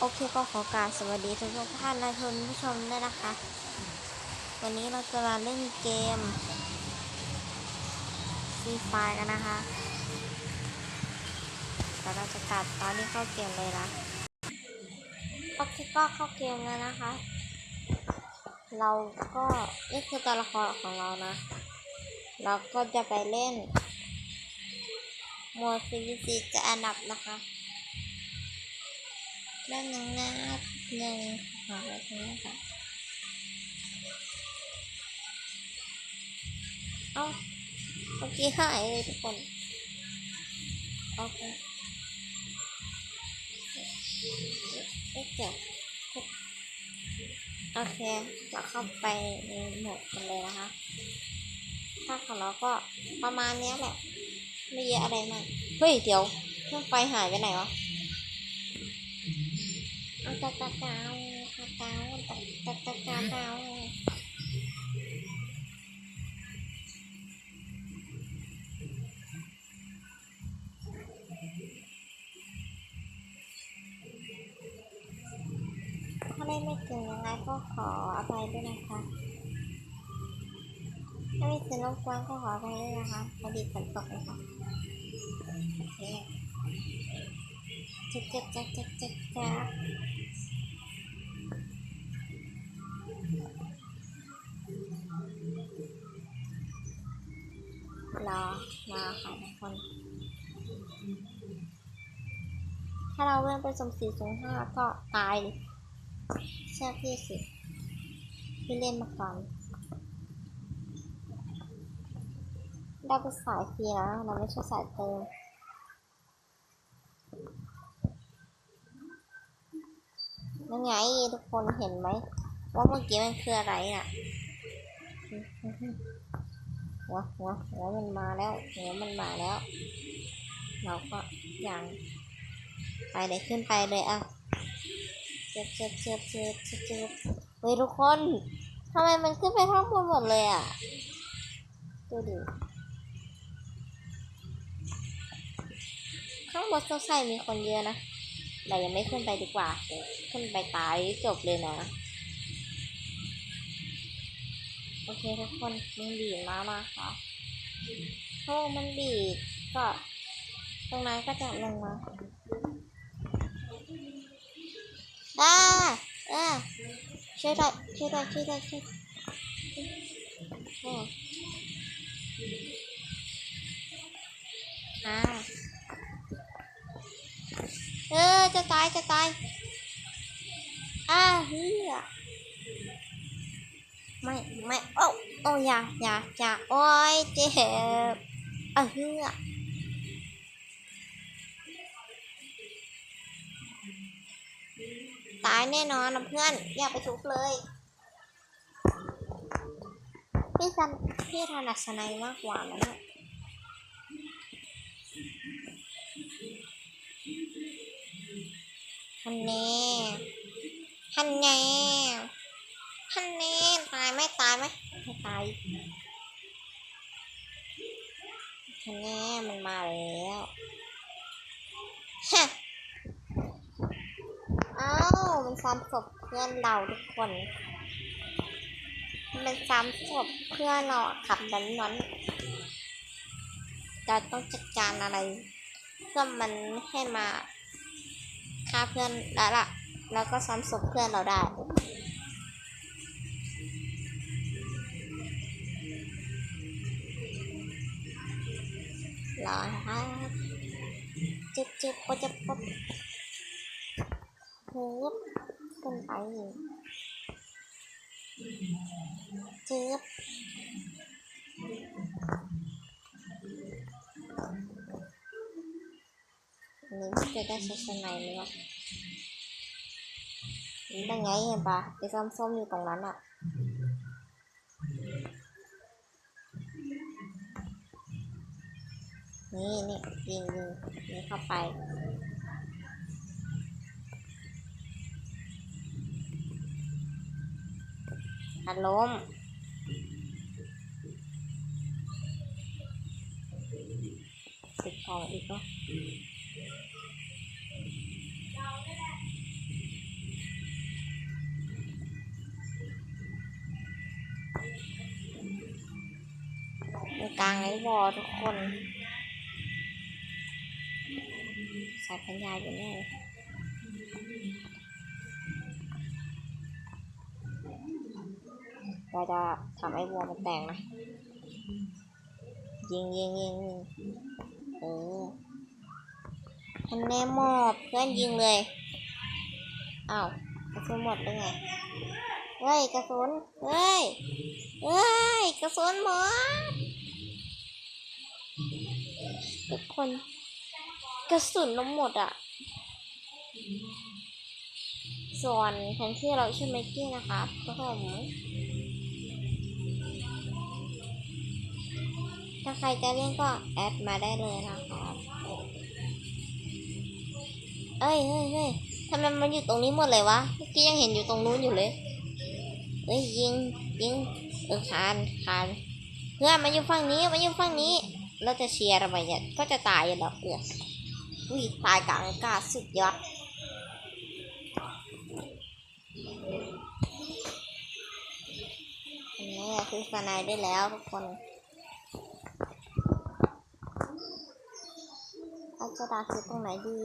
โอเคก็ขอกราบสวัสดีทุกท่านและทุกผู้ชมด้วยนะคะ วันนี้เราจะมาเล่นเกมฟรีไฟกันนะคะแล้วเราจะตัดตอนที่เข้าเกมเลยนะโอเคก็เข้าเกมแล้วนะคะ เราก็นี่คือตัวละครของเรานะ เราก็จะไปเล่นโหมด PVC จะอันดับนะคะ เล่นหนึ่งนะหนึ่งหาไว้ตรงนี้ค่ะเอาเมื่อกี้หายเลยทุกคนโอเคเอ๊ะเดี๋ยวโอเค เราเข้าไปในโหมดกันเลยนะคะถ้าของเราก็ประมาณนี้แหละ ไม่เยอะอะไรมาก เฮ้ย เดี๋ยวเครื่องไฟหายไปไหนวะ เอาตะตะเกาตะเกาตะตะตะเกาเกาถ้าได้ไม่เก่งยังไงก็ขออภัยด้วยนะคะถ้าไมีเสียงรบกวนก็ขออภัยด้วยนะคะพอดีฝนตกนะคะโอเค จ๊กจ๊กจ๊กจ๊กจ๊กจ๊กรอรอค่ะทุกคน ถ้าเราเลื่อนไปสมสี่สงห้าก็ตายเลยเชื่อพี่สิพี่เล่นมาก่อนเราเป็นสายฟีนะเราไม่ใช่สายเติม นั่นไงทุกคนเห็นไหมว่าเมื่อกี้มันคืออะไรอะหัวหัวหัวมันมาแล้วหัวมันมาแล้ว เราก็อย่างไปเลยขึ้นไปเลยอะเจ็บเจ็บเจ็บเจ็บเจ็บเจ็บเฮ้ยทุกคนทำไมมันขึ้นไปข้างบนหมดเลยอะดูดิข้างบนเขาใส่มีคนเยอะนะ เรายังไม่ขึ้นไปดีกว่าเดี๋ยวขึ้นไปตายจบเลยนะ โอเคทุกคนมันบีบมามาค่ะโอ้มันบีบก็ ตรงนั้นก็จะลงมาอ่าอ่าช่วยด้วยช่วยด้วยช่วยด้วยช่วยอ่าอ่าเออ จะตายจะตายอ่าเฮียไม่ไม่โอ้โอ้ยาอย่าอย่าโอ้ยเจ็บเออเฮือตายแน่นอนนะเพื่อน อย่าไปทุบเลย พี่ซันพี่ถนัดสไนมากกว่านะเนี่ย ฮันแน่ฮันแน่ฮันแน่ตายไหมตายไหมไม่ตายฮันแน่มันมาแล้วฮะเอ้ามันซ้ำศพเพื่อนเราทุกคน มันซ้ำศพเพื่อนเราอะขับนั้นนั้นเราต้องจัดการอะไรเพื่อมันให้มา ฆ่าเพื่อนแล้วล่ะแล้วก็ซ้ำศพเพื่อนเราได้รอนะคะจึบจึบปะจะปบเฮ้ยขึ้นไปจึบ อันนี้จะได้ใช้สไนไหมวะนี่ได้ไงเห็นปะไอ้ส้มๆอยู่ตรงนั้นอะนี่นี่ยิงยิงยิงเข้าไปอารมณ์สิบของอีกเนาะ กลางไอ้วทุกคน สายพันยาอยู่แน่เราจะทำไอ้วอมันแตกนะ ยิงยิงยิงยิงเออทันแน่มอบเพื่อนยิงเลยอ้าวกระสุนหมดเลยไง เฮ้ยกระสุน เฮ้ย เฮ้ยกระสุนหมด ทุกคนกระสุนเราหมดอะ ส่วนแผนที่เราชื่อไมกี้นะครับก็ผมถ้าใครจะเล่นก็แอดมาได้เลยนะครับเอ้ยเฮ้ยเฮ้ยทำไมมันอยู่ตรงนี้หมดเลยวะ เมื่อกี้ยังเห็นอยู่ตรงนู้นอยู่เลยเอ้ยยิงยิงเออคานคานเพื่อนมาอยู่ฝั่งนี้มาอยู่ฝั่งนี้ เราจะเชียร์ทำไมเนี่ยก็จะตายอยู่แล้วเพื่อนอุ้ยตายกลางอากาศสุดยอดอันนี้คือสไนด์ได้แล้วทุกคนเราจะดักอยู่ตรงไหนดี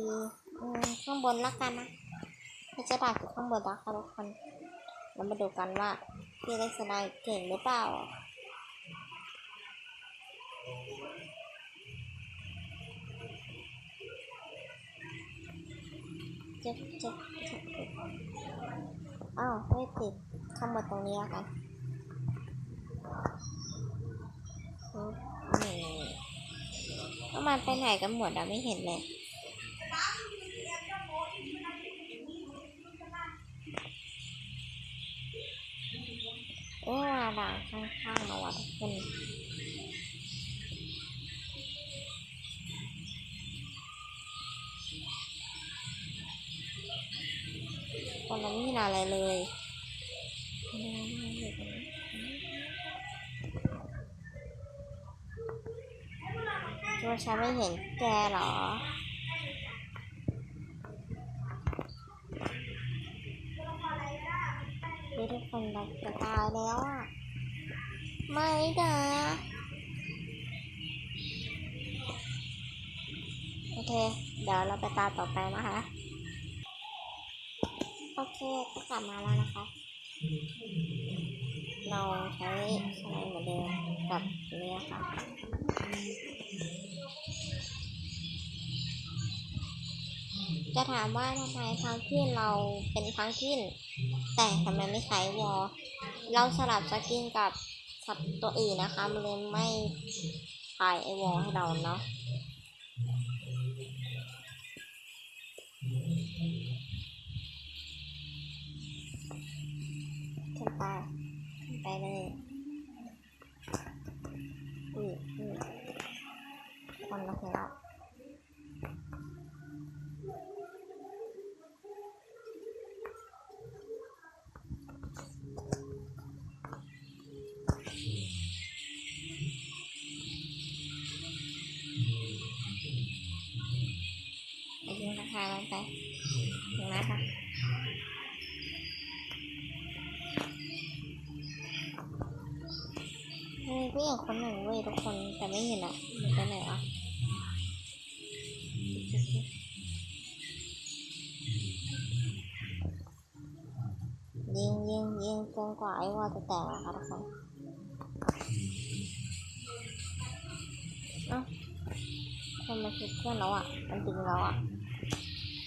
อืมข้างบนละกันนะเราจะดักอยู่ข้างบนนะคะทุกคนเรามาดูกันว่าพี่เล็กสไนด์เก่งหรือเปล่า เจ็บเจ็บเจ็บอ้าวไม่ติดข้างบนตรงนี้แล้วกันนี่มันไปไหนกันหมดอะไม่เห็นเลยเอ๊ะมาด่างข้างๆมาวะทุกคนคนเราไม่เห็น อะไรเลยตัวฉันไม่เห็นแกหรอทุกคนเราจะตายแล้วอะ ไม่นะโอเค เดี๋ยวเราไปตาต่อไปนะคะ อเคก็กลับมาแล้วนะคะ เราใช้สไลด์เหมือนเดิมกับเนี้ค่ะจะถามว่าทำไมพังขึ้นเราเป็นพังขึ้น แต่ทำไมไม่ใช้วอลเราสลับสกินกับสัตว์ตัวอื่นนะคะ มันเลยไม่ถ่ายไอวอลให้เราเนาะ ขึ้นไปไปเลย เฮ้ยผู้หญิงคนหนึ่งเว้ยทุกคนแต่ไม่เห็นอะมันไปไหนวะยิงยิงยิงจนกว่าไอ้วอจะแตกอะค่ะทุกคนเอ้าคนมาชุบเพื่อนแล้วอะมันดึงเราอะ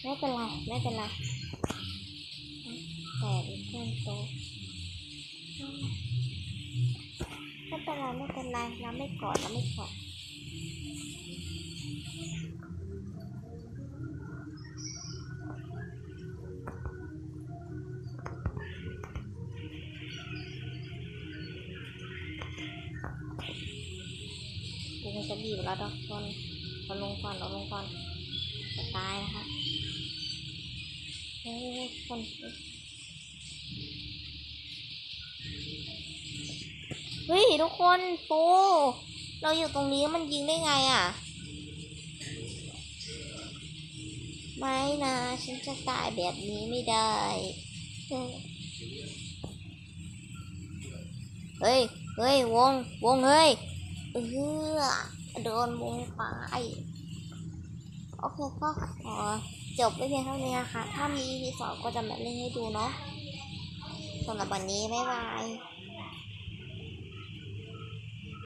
ไม่เป็นไรไม่เป็นไรแต่เพื่อนโต ไม่เป็นไรไม่เป็นไรเราไม่กอดเราไม่กอดกูมันจะบีบแล้วทุกคนเราลงก่อนเราลงก่อนจะตายนะคะเฮ้ยคน เฮ้ยทุกคนปูเราอยู่ตรงนี้มันยิงได้ไงอะ ไม่นะฉันจะตายแบบนี้ไม่ได้เฮ้ย เฮ้ย วง วง เฮ้ย เออโดนมุงไปโอเคก็ขอจบไปเพียงเท่านี้นะคะ ถ้ามี EP สองก็จะมาเล่นให้ดูเนาะสำหรับวันนี้ บ๊ายบาย